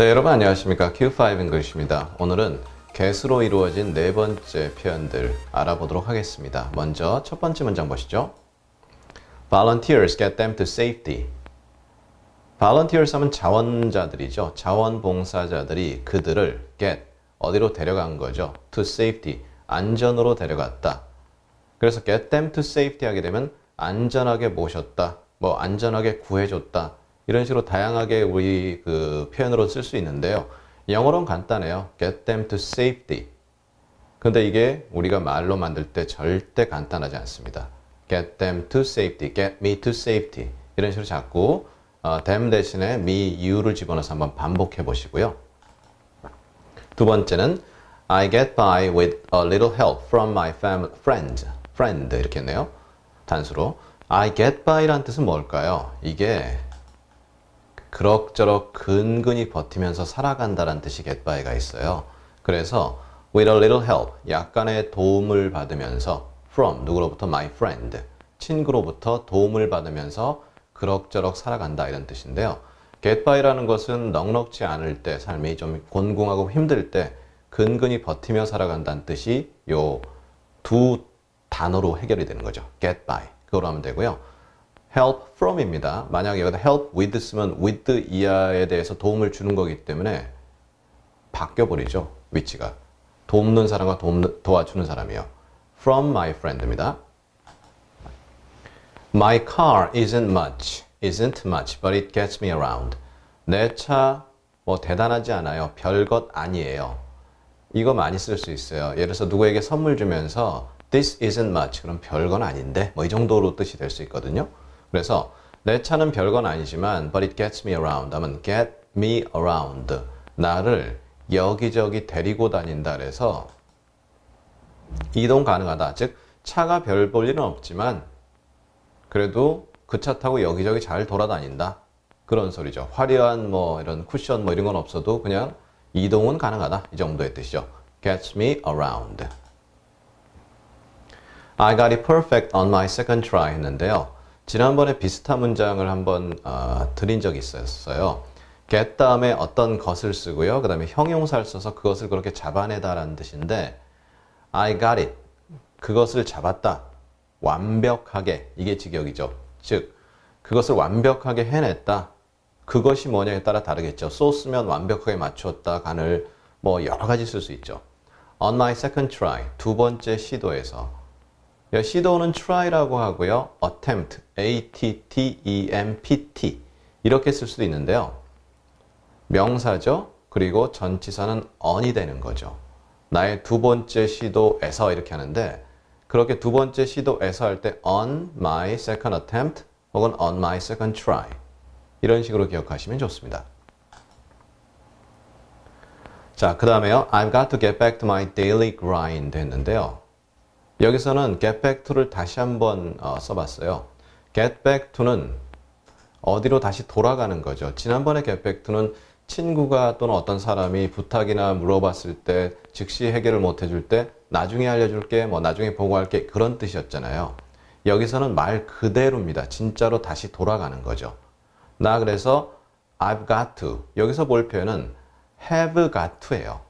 네, 여러분 안녕하십니까? Q5 English입니다. 오늘은 get으로 이루어진 네 번째 표현들 알아보도록 하겠습니다. 먼저 첫 번째 문장 보시죠. Volunteers get them to safety. Volunteers 하면 자원자들이죠. 자원봉사자들이 그들을 get 어디로 데려간 거죠? To safety 안전으로 데려갔다. 그래서 get them to safety 하게 되면 안전하게 모셨다. 뭐 안전하게 구해줬다. 이런 식으로 다양하게 우리 그 표현으로 쓸 수 있는데요. 영어로는 간단해요. get them to safety. 근데 이게 우리가 말로 만들 때 절대 간단하지 않습니다. get them to safety, get me to safety. 이런 식으로 자꾸 어, them 대신에 me, you를 집어넣어서 한번 반복해 보시고요. 두 번째는 I get by with a little help from my fam- friend. friend 이렇게 했네요. 단수로. I get by라는 뜻은 뭘까요? 이게 그럭저럭 근근히 버티면서 살아간다는 뜻이 get by가 있어요. 그래서 with a little help, 약간의 도움을 받으면서 from 누구로부터 my friend, 친구로부터 도움을 받으면서 그럭저럭 살아간다 이런 뜻인데요. get by라는 것은 넉넉지 않을 때 삶이 좀 곤궁하고 힘들 때 근근히 버티며 살아간다는 뜻이 요 두 단어로 해결이 되는 거죠. get by 그거로 하면 되고요. Help from입니다. 만약에 여기다 help with 쓰면 with 이하에 대해서 도움을 주는 거기 때문에 바뀌어버리죠. 위치가. 돕는 사람과 돕는, 도와주는 사람이요. from my friend입니다. My car isn't much, isn't much, but it gets me around. 내 차 뭐 대단하지 않아요. 별것 아니에요. 이거 많이 쓸 수 있어요. 예를 들어서 누구에게 선물 주면서 this isn't much 그럼 별건 아닌데 뭐 이 정도로 뜻이 될 수 있거든요. 그래서 내 차는 별건 아니지만 but it gets me around 하면 get me around 나를 여기저기 데리고 다닌다 그래서 이동 가능하다. 즉 차가 별 볼 일은 없지만 그래도 그 차 타고 여기저기 잘 돌아다닌다. 그런 소리죠. 화려한 뭐 이런 쿠션 뭐 이런 건 없어도 그냥 이동은 가능하다. 이 정도의 뜻이죠. gets me around. I got it perfect on my second try 했는데요. 지난번에 비슷한 문장을 한번 어, 드린 적이 있었어요. get 다음에 어떤 것을 쓰고요. 그 다음에 형용사를 써서 그것을 그렇게 잡아내다 라는 뜻인데 I got it. 그것을 잡았다. 완벽하게. 이게 직역이죠. 즉, 그것을 완벽하게 해냈다. 그것이 뭐냐에 따라 다르겠죠. 소스면 완벽하게 맞추었다. 간을 뭐 여러 가지 쓸 수 있죠. On my second try. 두 번째 시도에서. 이 시도는 try라고 하고요. attempt. A-T-T-E-M-P-T. 이렇게 쓸 수도 있는데요. 명사죠. 그리고 전치사는 on이 되는 거죠. 나의 두 번째 시도에서 이렇게 하는데 그렇게 두 번째 시도에서 할 때 on my second attempt 혹은 on my second try 이런 식으로 기억하시면 좋습니다. 자, 그 다음에요. I've got to get back to my daily grind 했는데요. 여기서는 get back to를 다시 한번 어, 써봤어요. get back to는 어디로 다시 돌아가는 거죠. 지난번에 get back to는 친구가 또는 어떤 사람이 부탁이나 물어봤을 때 즉시 해결을 못 해줄 때 나중에 알려줄게, 뭐 나중에 보고할게 그런 뜻이었잖아요. 여기서는 말 그대로입니다. 진짜로 다시 돌아가는 거죠. 나 그래서 I've got to 여기서 볼 표현은 have got to예요.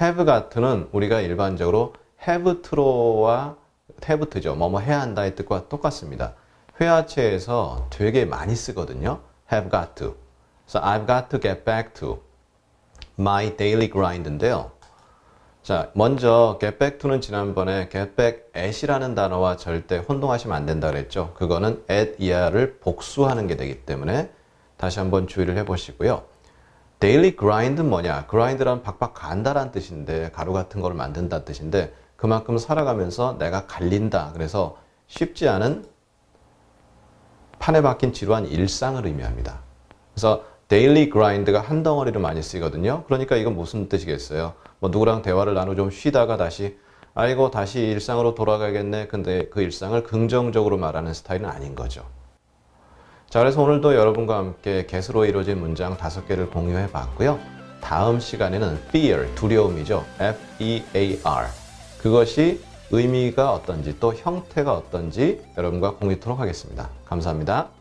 have got to는 우리가 일반적으로 have to와 have to죠. 뭐뭐 해야 한다의 뜻과 똑같습니다. 회화체에서 되게 많이 쓰거든요. have got to. 그래서 I've got to get back to my daily grind인데요. 자, 먼저 get back to는 지난번에 get back at이라는 단어와 절대 혼동하시면 안 된다 그랬죠. 그거는 at 이하를 복수하는 게 되기 때문에 다시 한번 주의를 해 보시고요. daily grind는 뭐냐? grind란 박박 간다라는 뜻인데 가루 같은 걸 만든다는 뜻인데 그만큼 살아가면서 내가 갈린다. 그래서 쉽지 않은 판에 박힌 지루한 일상을 의미합니다. 그래서 daily grind가 한 덩어리로 많이 쓰이거든요. 그러니까 이건 무슨 뜻이겠어요? 뭐 누구랑 대화를 나누고 좀 쉬다가 다시 아이고 다시 일상으로 돌아가겠네. 근데 그 일상을 긍정적으로 말하는 스타일은 아닌 거죠. 자, 그래서 오늘도 여러분과 함께 get으로 이루어진 문장 다섯 개를 공유해 봤고요. 다음 시간에는 fear, 두려움이죠. F-E-A-R. 그것이 의미가 어떤지 또 형태가 어떤지 여러분과 공유토록 하겠습니다. 감사합니다.